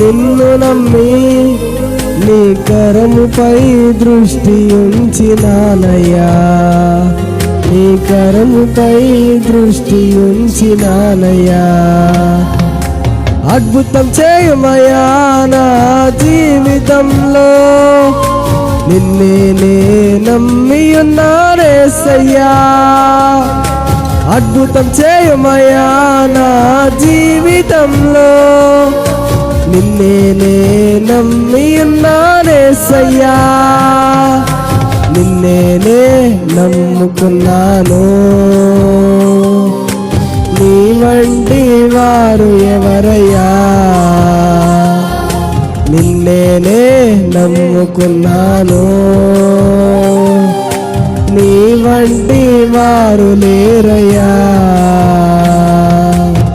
నిన్ను నమ్మి నీ కరముపై దృష్టి ఉంచినానయ్యా. నీ కరముపై దృష్టి ఉంచినానయ్యా. అద్భుతం చేయమయా నా జీవితంలో. నిన్నే నే నమ్మి ఉన్నారేసయ్యా అద్భుతం చేయమయా నా జీవితంలో. నిన్నేనే నమ్మియున్నానేసయ్యా నిన్నేనే నమ్ముకున్నాను నీ వంటి వారు ఎవరయ్యా? నిన్నేనే నమ్ముకున్నాను నీ వంటి వారు లేరయ్యా.